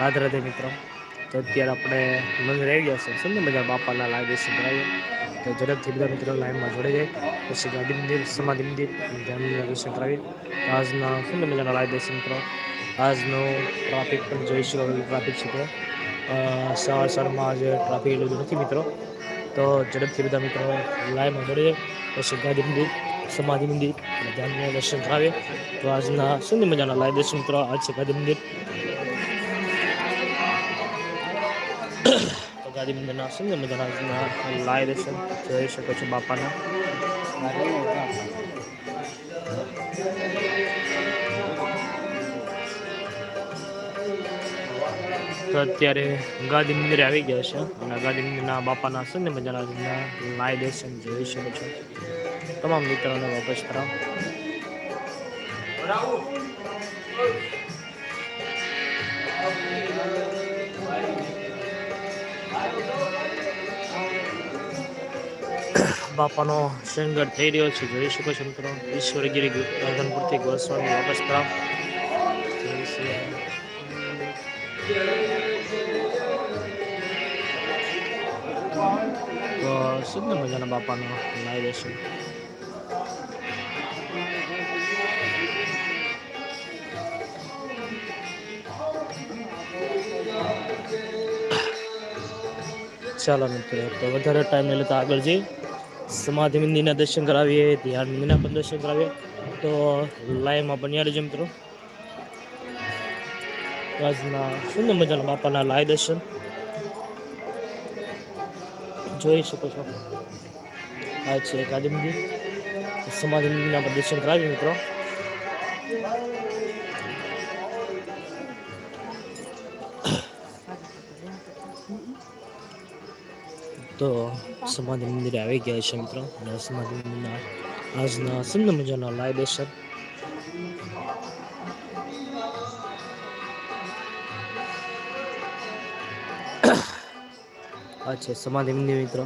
રાધે રાધે મિત્રો. તો અત્યારે આપણે મંદિર આવી ગયા છે. સુંદર મજા બાપાના લાગે દર્શન કરાવીએ. તો ઝડપથી બધા મિત્રો લાઈનમાં જોડાઈ જાય. પછી ગાંધી મંદિર, સમાધિ મંદિર, અને ધ્યાન દર્શન કરાવીએ. આજના સુંદર મજાના લાગે દર્શન મિત્રો. આજનો ટ્રાફિક પણ જોઈશું હવે ટ્રાફિક છે સવાર સવારમાં આજે ટ્રાફિક એટલું નથી મિત્રો. તો ઝડપથી બધા મિત્રો લાઈવમાં જાય. પછી ગાંધી મંદિર, સમાધિ મંદિર, અને દર્શન કરાવે તો આજના સુંદર મજાના લાઈવ દર્શન મિત્રો. આજ છે ગાંધી મંદિર. તો ગાંધી મંદિરના સુંદર મજાના લાઈ રહેશે. જોઈ શકો છો બાપાના. તો અત્યારે ગાંધી મંદિરે આવી ગયા છે. અને ગાંધી મંદિરના બાપાના સુંદર મજાના લાઈ દર્શન જોઈ શકો છો. તમામ મિત્રોને વાપસ કરાવ. બાપાનો શૃંગાર થઈ રહ્યો છે. જોઈ શકો છો મિત્રો, ઈશ્વરગીરી ગણપતિ ગોસ્વામી વાપસ રામ. તો મજાના બાપાનો લાઈવ દેશું ચાલો મિત્રો તો વધારે ટાઈમ નહીં લેતા આગળ જઈ સમાધિ મંદિરના દર્શન કરાવીએ, ધ્યાન મંદિરના પણ દર્શન કરાવીએ. તો લાઈવમાં બન્યા રહેજો મિત્રો. આજના સુંદર મજાના બાપાના લાય દર્શન. જોઈ શકો છો. આ છે ગાંધી મંદિર. સમાધિ મંદિરના પણ દર્શન કરાવીએ મિત્રો. તો સમાધિ મંદિરે આવી ગયા છે મિત્રો અને સમાધિ મંદિરના આજના સુંદર મજાના લાઈવ દર્શન આ છે સમાધિ મંદિર મિત્રો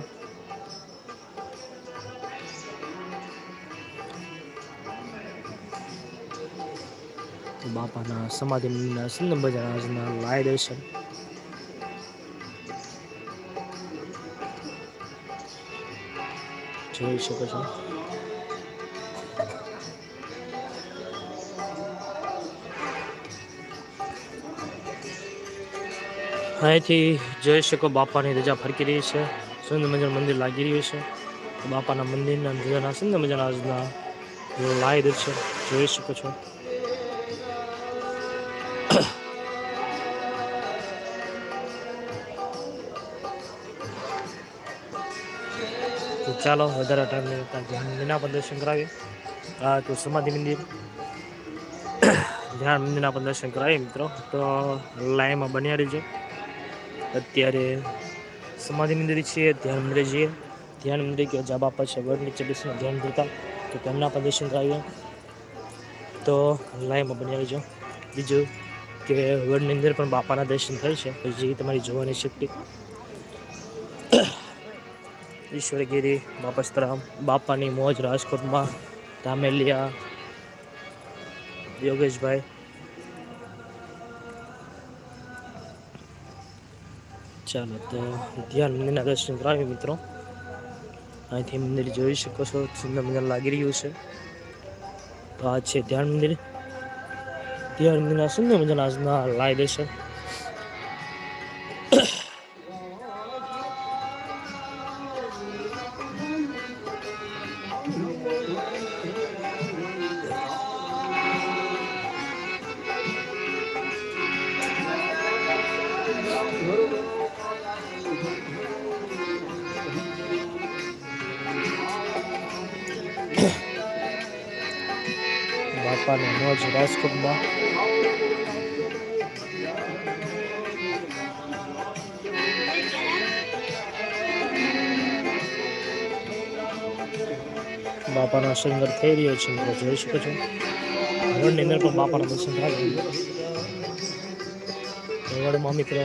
બાપાના સમાધિ મંદિરના સુંદર મજાના આજના લાઈવ દર્શન જોઈ શકો છો. અહીંથી જોઈ શકો બાપાની રજા ફરકી રહી છે. સુંદર મજાનું મંદિર લાગી રહ્યું છે. બાપાના મંદિરના રજાના સુંદર મજાના આજના લાઈ છે. જોઈ શકો છો. તો ચાલો, વધારે ટાઈમ નહીં લેતા. ધ્યાન મંદિરના દર્શન કરાવીએ. આ તો સમાધિ મંદિર. ધ્યાન મંદિરના પ્રદર્શન દર્શન કરાવીએ મિત્રો, તો લાઈનમાં બન્યા રહીજો. અત્યારે સમાધિ મંદિર છીએ ધ્યાન મંદિર જઈએ ધ્યાન મંદિર કે જા બાપા છે વડ નીચે બેસીને ધ્યાન કરતા, તો તેમના પણ દર્શન કરાવીએ. તો લાઈવમાં બન્યા રહીજો. બીજું કે વડની અંદર પણ બાપાના દર્શન થાય છે. પછી તમારી જોવાની શક્તિ. ઈશ્વરગીરી, બાપસ્તરામ, બાપાની મોજ રાજકોટમાં, ધામેલિયા, યોગેશભાઈ. ચાલો, તો ધ્યાન મંદિરના દર્શન કરાવી મિત્રો. અહીંથી મંદિર જોઈ શકો છો, સુંદર મંદિર લાગી રહ્યું છે. તો આ છે ધ્યાન મંદિર. ધ્યાન મંદિરના સુંદર મજાના આજના લાઈ દર્શન. બાપાની મોજ રાજકોટમાં. બાપાનો સંગર થઈ રહ્યો છે, મિત્રો. જોઈ શકો છો. હરણની અંદર પણ બાપાના દર્શન થાય રોડમાં મિત્રો,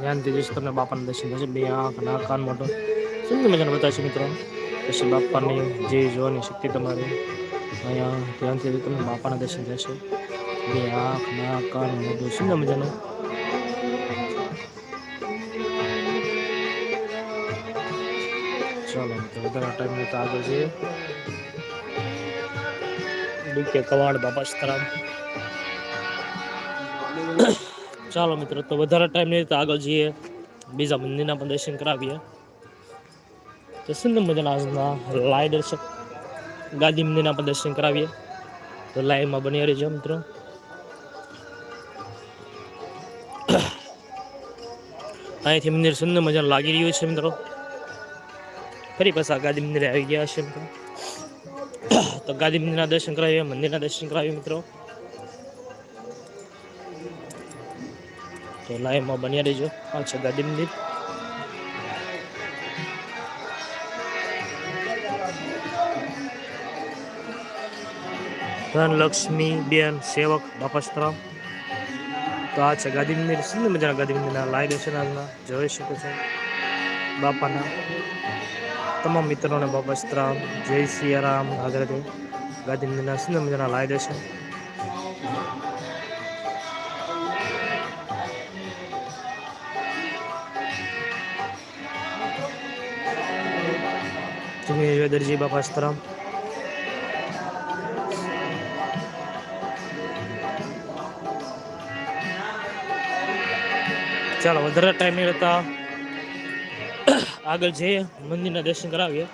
ધ્યાનથી જઈશ તમને બાપાના દર્શન થશે. બે આંખ, નાક, કાન મોટો સુંદર મજાને બતાવશે મિત્રો. પછી બાપાની જે જોવાની શક્તિ તમારી. અહીંયા ધ્યાનથી તમે બાપાના દર્શન થશે બે આંખ, નાક, કાન, મોઢું સુંદર મજાનું ચાલો મિત્રો વધારે ટાઈમ તો આગળ જઈએ. ડીકે કવાડ બાપા સીતારામ ચાલો મિત્રો, તો વધારે ટાઈમ નહીં તો આગળ જઈએ. બીજા મંદિરના પણ દર્શન કરાવીએ. તો સુંદર મજાના આજના લાય દર્શક ગાદી મંદિરના પણ દર્શન કરાવીએ. તો લાઈવમાં બની રહેજો મિત્રો. અહીંથી મંદિર સુંદર મજાનું લાગી રહ્યું છે મિત્રો. ફરી પાછા ગાદી મંદિરે આવી ગયા છે મિત્રો. તો ગાદી મંદિરના દર્શન કરાવીએ, મંદિરના દર્શન કરાવીએ મિત્રો. તો લાઈવમાં બન્યા રહેજો. આ છે ગાદી મંદિર. ધનલક્ષ્મી બેન સેવક બાપાસ્તરામ. તો આ છે મંદિર સુંદર મજાના ગાદી મંદિરના લાઈવ દર્શન આજના? જોઈ શકો છો. બાપાના. તમામ મિત્રોને બાપાસ્ત્રામ. જય સિયારામ રાધે ગાદી મંદિરના સુંદર મજાના લાઈવ દર્શન તમે દરજી બાપાસ્તરામ. ચાલો, વધારે ટાઈમ નહીં રહેતા આગળ જઈએ, મંદિરના દર્શન કરાવીએ.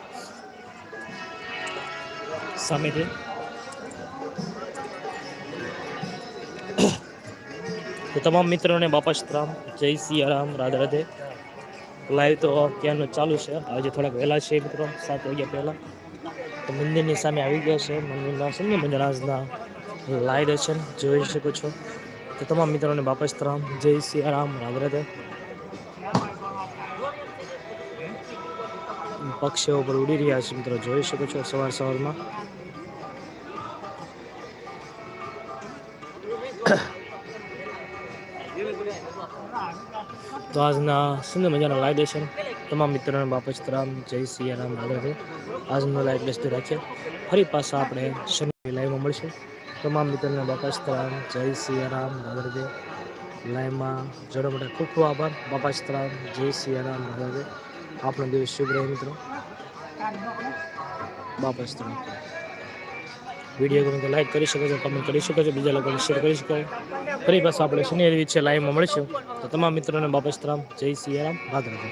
સામેથી. તો તમામ મિત્રોને બાપા રામ, જય સિયારામ રાધે રાધે. લાઈવ તો ત્યાંનું ચાલુ છે. આજે થોડાક વહેલા છે મિત્રો, સાત વાગ્યા પહેલાં. તો મંદિરની સામે આવી ગયા છે. મંદિરના સુંદર મંદિરના લાઈવ દર્શન જોઈ શકો છો. તો તમામ મિત્રોને બાપા રામ, જય સિયારામ રાધે રાધે. પક્ષીઓ ઉપર ઉડી રહ્યા છે મિત્રો, જોઈ શકો છો સવાર સવારમાં. તો આજના સુંદર મજાના લાઈવ દર્શન તમામ મિત્રોને બાપા રામ, જય સિયારામ રાધે રાધે. આજનો લાઈવ દર્શન રાખીએ ફરી પાછા આપણે શનિ લાઈવમાં મળશું. તમામ મિત્રોને બાપા જય સિયારામ રાધે રાધે લાઈવમાં જોડવા માટે ખૂબ ખૂબ આભાર. બાપાસ્ત્રામ જય સિયારામ રાધે રાધે આપણો દિવસ શુભ રહે મિત્રો. બાપા વીડિયો ગમે તો લાઈક કરી શકો છો કમેન્ટ કરી શકો છો, બીજા લોકોને શેર કરી શકો ફરી પાછા આપણે શનિ છે લાઈવમાં મળીશું. તો તમામ મિત્રોને બાપા જય સિયારામ રાધે રાધે